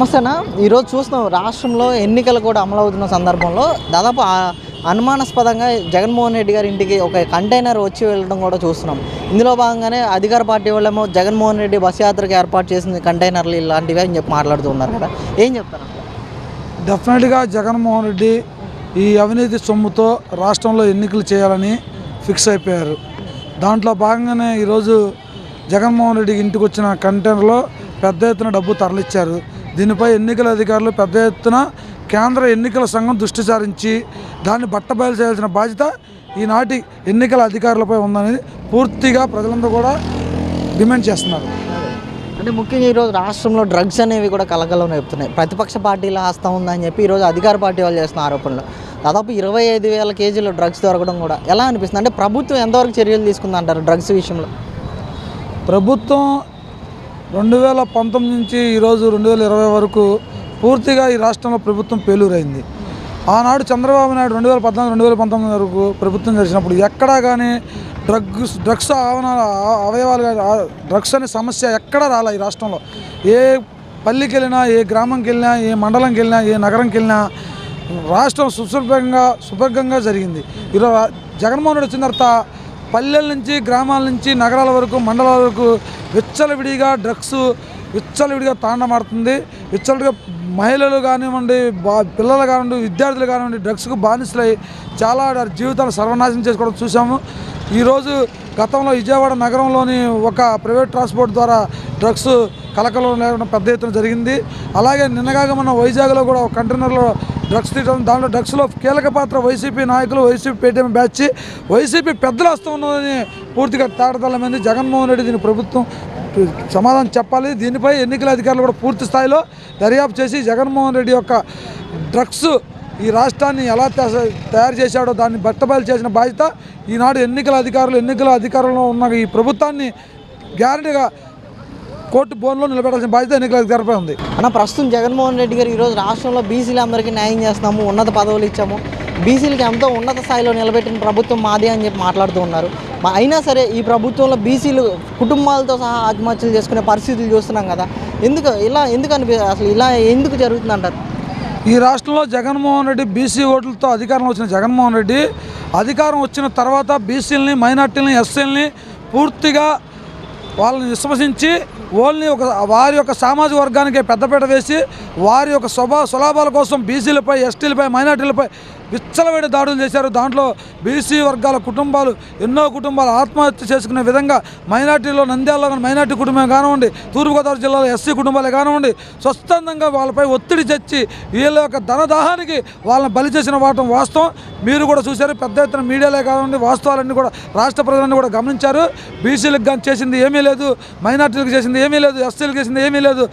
నమస్తేనా ఈరోజు చూస్తున్నాం రాష్ట్రంలో ఎన్నికలు కూడా అమలవుతున్న సందర్భంలో దాదాపు అనుమానాస్పదంగా జగన్మోహన్ రెడ్డి గారి ఇంటికి ఒక కంటైనర్ వచ్చి వెళ్ళడం కూడా చూస్తున్నాం. ఇందులో భాగంగానే అధికార పార్టీ వాళ్ళేమో జగన్మోహన్ రెడ్డి బస్ యాత్రకు ఏర్పాటు చేసిన కంటైనర్లు ఇలాంటివి అని చెప్పి మాట్లాడుతూ ఉన్నారు కదా. ఏం చెప్తారు? డెఫినెట్గా జగన్మోహన్ రెడ్డి ఈ అవినీతి సొమ్ముతో రాష్ట్రంలో ఎన్నికలు చేయాలని ఫిక్స్ అయిపోయారు. దాంట్లో భాగంగానే ఈరోజు జగన్మోహన్ రెడ్డి ఇంటికి వచ్చిన కంటైనర్లో పెద్ద ఎత్తున డబ్బు తరలిచ్చారు. దీనిపై ఎన్నికల అధికారులు పెద్ద ఎత్తున కేంద్ర ఎన్నికల సంఘం దృష్టి సారించి దాన్ని బట్టబయలు చేయాల్సిన బాధ్యత ఈనాటి ఎన్నికల అధికారులపై ఉందని పూర్తిగా ప్రజలందరూ కూడా డిమాండ్ చేస్తున్నారు. అంటే ముఖ్యంగా ఈరోజు రాష్ట్రంలో డ్రగ్స్ అనేవి కూడా కలకలం చెప్తున్నాయి ప్రతిపక్ష పార్టీల హస్తం ఉందని చెప్పి ఈరోజు అధికార పార్టీ వాళ్ళు చేస్తున్న ఆరోపణలు. దాదాపు ఇరవై ఐదు వేల కేజీలు డ్రగ్స్ దొరకడం కూడా ఎలా అనిపిస్తుంది? అంటే ప్రభుత్వం ఎంతవరకు చర్యలు తీసుకుంది అంటారు డ్రగ్స్ విషయంలో? ప్రభుత్వం రెండు వేల పంతొమ్మిది నుంచి ఈరోజు రెండు వేల ఇరవై వరకు పూర్తిగా ఈ రాష్ట్రంలో ప్రభుత్వం పేలూరైంది. ఆనాడు చంద్రబాబు నాయుడు రెండు వేల పద్నాలుగు రెండు వేల పంతొమ్మిది వరకు ప్రభుత్వం జరిచినప్పుడు ఎక్కడా కానీ డ్రగ్స్ డ్రగ్స్ ఆవన అవయవాలు కానీ డ్రగ్స్ అనే సమస్య ఎక్కడా రాలే ఈ రాష్ట్రంలో. ఏ పల్లికి వెళ్ళినా ఏ గ్రామంకి వెళ్ళినా ఏ మండలంకి వెళ్ళినా ఏ నగరంకి వెళ్ళినా రాష్ట్రం సుశుభ్రంగా సుభర్గంగా జరిగింది. ఈరోజు జగన్మోహన్ రెడ్డి వచ్చిన తర్వాత పల్లెల నుంచి గ్రామాల నుంచి నగరాల వరకు మండలాల వరకు విచ్చలవిడిగా డ్రగ్స్ విచ్చలవిడిగా తాండమాడుతుంది విచ్చలవిడిగా మహిళలు కానివ్వండి బా పిల్లలు కానివ్వండి విద్యార్థులు కానివ్వండి డ్రగ్స్కు బానిసలై చాలా జీవితాలు సర్వనాశనం చేసుకోవడం చూసాము ఈరోజు గతంలో విజయవాడ నగరంలోని ఒక ప్రైవేట్ ట్రాన్స్పోర్ట్ ద్వారా డ్రగ్స్ కలకలం లేకుండా పెద్ద ఎత్తున జరిగింది. అలాగే నిన్నగాక మన వైజాగ్లో కూడా ఒక కంటైనర్లో డ్రగ్స్ తీయడం దాంట్లో డ్రగ్స్లో కీలక పాత్ర వైసీపీ నాయకులు వైసీపీ పేటీఎం బ్యాచ్. వైసీపీ పెద్దలు వస్తూ ఉన్నదని పూర్తిగా తాడతలమైంది జగన్మోహన్ రెడ్డి దీని ప్రభుత్వం సమాధానం చెప్పాలి. దీనిపై ఎన్నికల అధికారులు కూడా పూర్తి స్థాయిలో దర్యాప్తు చేసి జగన్మోహన్ రెడ్డి యొక్క డ్రగ్స్ ఈ రాష్ట్రాన్ని ఎలా తయారు చేశాడో దాన్ని బట్టబయలు చేసిన బాధ్యత ఈనాడు ఎన్నికల అధికారులు ఎన్నికల అధికారంలో ఉన్న ఈ ప్రభుత్వాన్ని గ్యారంటీగా కోర్టు బోన్లో నిలబెట్టాల్సిన బాధ్యత ఎన్నికల అధికారిపై ఉంది. అన్న ప్రస్తుతం జగన్మోహన్ రెడ్డి గారు ఈరోజు రాష్ట్రంలో బీసీలు అందరికీ న్యాయం చేస్తున్నాము ఉన్నత పదవులు ఇచ్చాము. బీసీలకి ఎంతో ఉన్నత స్థాయిలో నిలబెట్టిన ప్రభుత్వం మాది అని చెప్పి మాట్లాడుతూ ఉన్నారు. అయినా సరే ఈ ప్రభుత్వంలో బీసీలు కుటుంబాలతో సహా ఆత్మహత్యలు చేసుకునే పరిస్థితులు చూస్తున్నాం కదా. ఎందుకు ఇలా ఎందుకు అనిపి అసలు ఇలా ఎందుకు జరుగుతుంది అంటారు ఈ రాష్ట్రంలో జగన్మోహన్ రెడ్డి బీసీ ఓట్లతో అధికారం వచ్చిన జగన్మోహన్ రెడ్డి అధికారం వచ్చిన తర్వాత బీసీలని మైనార్టీలని ఎస్సీలని పూర్తిగా వాళ్ళని విశ్వసించి ఓన్లీ ఒక వారి యొక్క సామాజిక వర్గానికి పెద్దపీట వేసి వారి యొక్క స్వభావ స్వలాభాల కోసం బీసీలపై ఎస్టీలపై మైనార్టీలపై విచ్చలవేడి దాడులు చేశారు. దాంట్లో బీసీ వర్గాల కుటుంబాలు ఎన్నో కుటుంబాలు ఆత్మహత్య చేసుకునే విధంగా మైనార్టీలో నంద్యాలలో మైనార్టీ కుటుంబం కానివ్వండి తూర్పుగోదావరి జిల్లాలో ఎస్సీ కుటుంబాలే కానివ్వండి స్వచ్ఛందంగా వాళ్ళపై ఒత్తిడి తెచ్చి వీళ్ళ యొక్క ధనదాహానికి వాళ్ళని బలి చేసిన వాటం వాస్తవం. మీరు కూడా చూశారు పెద్ద ఎత్తున మీడియాలే కానివ్వండి వాస్తవాలన్నీ కూడా రాష్ట్ర ప్రజలన్నీ కూడా గమనించారు. బీసీలకు కానీ చేసింది ఏమీ లేదు మైనార్టీలకు చేసింది ఏమీ లేదు ఎస్సీలకు చేసింది ఏమీ లేదు.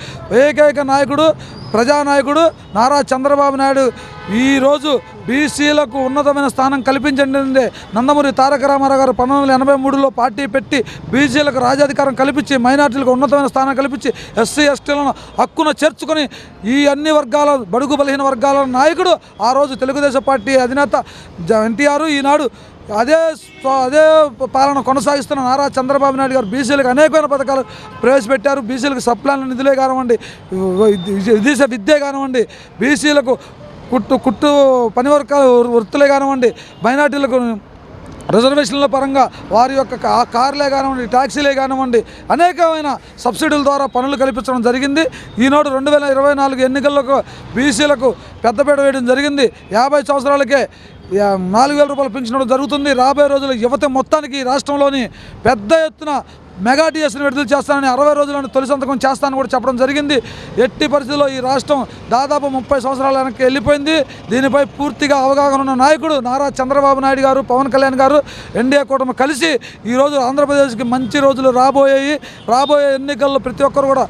ఏకైక నాయకుడు ప్రజానాయకుడు నారా చంద్రబాబు నాయుడు. ఈరోజు బీసీలకు ఉన్నతమైన స్థానం కల్పించండి. నందమూరి తారక రామారావు గారు పంతొమ్మిది వందల ఎనభై మూడులో పార్టీ పెట్టి బీసీలకు రాజాధికారం కల్పించి మైనార్టీలకు ఉన్నతమైన స్థానం కల్పించి ఎస్సీ ఎస్టీలను హక్కున చేర్చుకొని ఈ అన్ని వర్గాల బడుగు బలహీన వర్గాల నాయకుడు ఆ రోజు తెలుగుదేశం పార్టీ అధినేత ఎన్టీఆర్. ఈనాడు అదే అదే పాలన కొనసాగిస్తున్న నారా చంద్రబాబు నాయుడు గారు బీసీలకు అనేకమైన పథకాలు ప్రవేశపెట్టారు. బీసీలకు సప్లాన్ నిధులే కానివ్వండి విదేశ విద్య కానివ్వండి బీసీలకు కుట్టు కుట్టు పని వర్గాలు వృత్తులే కానివ్వండి మైనార్టీలకు రిజర్వేషన్ల పరంగా వారి యొక్క కార్లే కానివ్వండి ట్యాక్సీలే కానివ్వండి అనేకమైన సబ్సిడీల ద్వారా పనులు కల్పించడం జరిగింది. ఈనాడు రెండు వేల ఇరవై నాలుగు ఎన్నికలకు బీసీలకు పెద్దపేట వేయడం జరిగింది. యాభై సంవత్సరాలకే నాలుగు వేల రూపాయలు పెంచడం జరుగుతుంది. రాబోయే రోజుల్లో యువత మొత్తానికి ఈ రాష్ట్రంలోని పెద్ద ఎత్తున మెగా టీఎస్ని విడుదల చేస్తానని అరవై రోజులను తొలి సంతకం చేస్తానని కూడా చెప్పడం జరిగింది. ఎట్టి పరిస్థితుల్లో ఈ రాష్ట్రం దాదాపు ముప్పై సంవత్సరాల వెనక్కి వెళ్ళిపోయింది. దీనిపై పూర్తిగా అవగాహన ఉన్న నాయకుడు నారా చంద్రబాబు నాయుడు గారు పవన్ కళ్యాణ్ గారు ఎన్డీఏ కూటమి కలిసి ఈరోజు ఆంధ్రప్రదేశ్కి మంచి రోజులు రాబోయాయి. రాబోయే ఎన్నికల్లో ప్రతి ఒక్కరు కూడా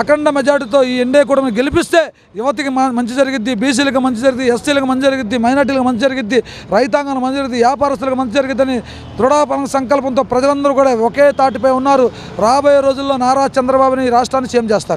అఖండ మెజార్టీతో ఈ ఎన్డీఏ కూటమిని గెలిపిస్తే యువతికి మంచి జరిగిద్ది బీసీలకు మంచి జరిగింది ఎస్సీలకు మంచి జరిగిద్ది మైనార్టీలకు మంచి జరిగిద్ది రైతాంగానికి మంచి జరిగింది వ్యాపారస్తులకు మంచి జరిగిద్దని దృఢపర సంకల్పంతో ప్రజలందరూ కూడా ఒకే తాటిపై ఉన్నారు. రాబోయే రోజుల్లో నారా చంద్రబాబుని ఈ రాష్ట్రాన్ని సీఎం చేస్తారు.